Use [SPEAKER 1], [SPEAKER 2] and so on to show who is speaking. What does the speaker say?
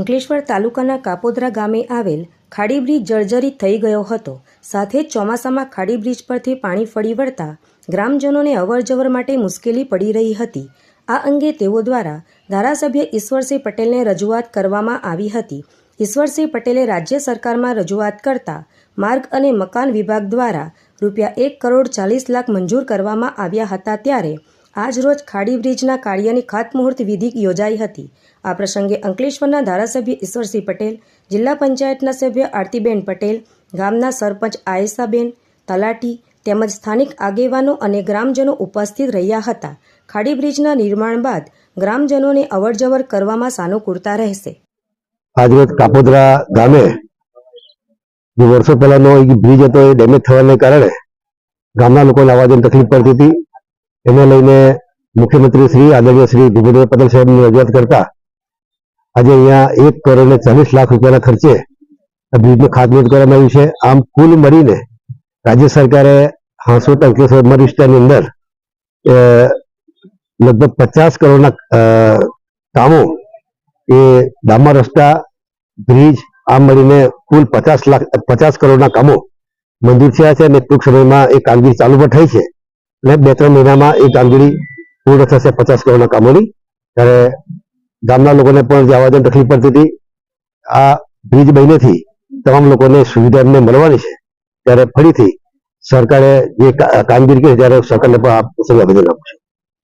[SPEAKER 1] અંકલેશ્વર તાલુકાના કાપોદ્રા ગામે આવેલ ખાડી બ્રિજ જર્જરિત થઈ ગયો હતો. સાથે જ ચોમાસામાં ખાડી બ્રિજ પરથી પાણી ફરી વળતા ગ્રામજનોને અવરજવર માટે મુશ્કેલી પડી રહી હતી. આ અંગે તેઓ દ્વારા ધારાસભ્ય ઈશ્વરસિંહ પટેલને રજૂઆત કરવામાં આવી હતી. ઈશ્વરસિંહ પટેલે રાજ્ય સરકારમાં રજૂઆત કરતા માર્ગ અને મકાન વિભાગ દ્વારા રૂપિયા એક કરોડ ચાલીસ લાખ મંજૂર કરવામાં આવ્યા હતા ત્યારે આજરોજ ખાડી બ્રિજના કાર્યની ખાતમુહૂર્ત વિધિ યોજાઈ હતી. આ પ્રસંગે અંકલેશ્વરના ધારાસભ્ય ઈશ્વરસિંહ પટેલ, જિલ્લા પંચાયતના સભ્ય આરતીબેન પટેલ, ગામના સરપંચ આયેશાબેન તલાટી તેમજ સ્થાનિક આગેવાનો અને ગ્રામજનો ઉપસ્થિત રહ્યા હતા. ખાડી બ્રિજના નિર્માણ બાદ ગ્રામજનોને અવરજવર કરવામાં સાનુકૂળતા રહેશે.
[SPEAKER 2] આજરોજ કાપોદરા ગામે જે વર્ષો પહેલાનો બ્રિજ હતો, એ ડેમેજ થવાને કારણે ગામના લોકોને આવવા જવાની તકલીફ પડતી હતી. એને લઈને મુખ્યમંત્રી શ્રી, આદરણીય શ્રી ભૂપેન્દ્ર પટેલ સાહેબની રજૂઆત કરતા આજે અહીંયા એક કરોડ ચાલીસ લાખ રૂપિયાના ખર્ચે આ બ્રિજનું ખાતમુહૂર્ત કરવામાં આવ્યું છે. આમ કુલ મળીને રાજ્ય સરકારે હાંસોટ અંકલેશ્વર મર વિસ્તારની અંદર લગભગ પચાસ કરોડના કામો એ ડામર રસ્તા, બ્રિજ, આમ મળીને કુલ પચાસ લાખ, પચાસ કરોડના કામો મંજૂર થયા છે અને ટૂંક સમયમાં એ કામગીરી ચાલુ પણ થઈ છે. અને બે ત્રણ મહિનામાં એ કામગીરી પૂર્ણ થશે પચાસ કરોડના કામોની. ત્યારે ગામના લોકોને પણ જે આવાજન તકલીફ પડતી હતી, આ બ્રિજ બનીથી તમામ લોકોને સુવિધા એમને મળવાની છે. ત્યારે ફરીથી સરકારે જે કામગીરી કરી ત્યારે સરકારને પણ આ પ્રસંગે આવેદન આપું છું.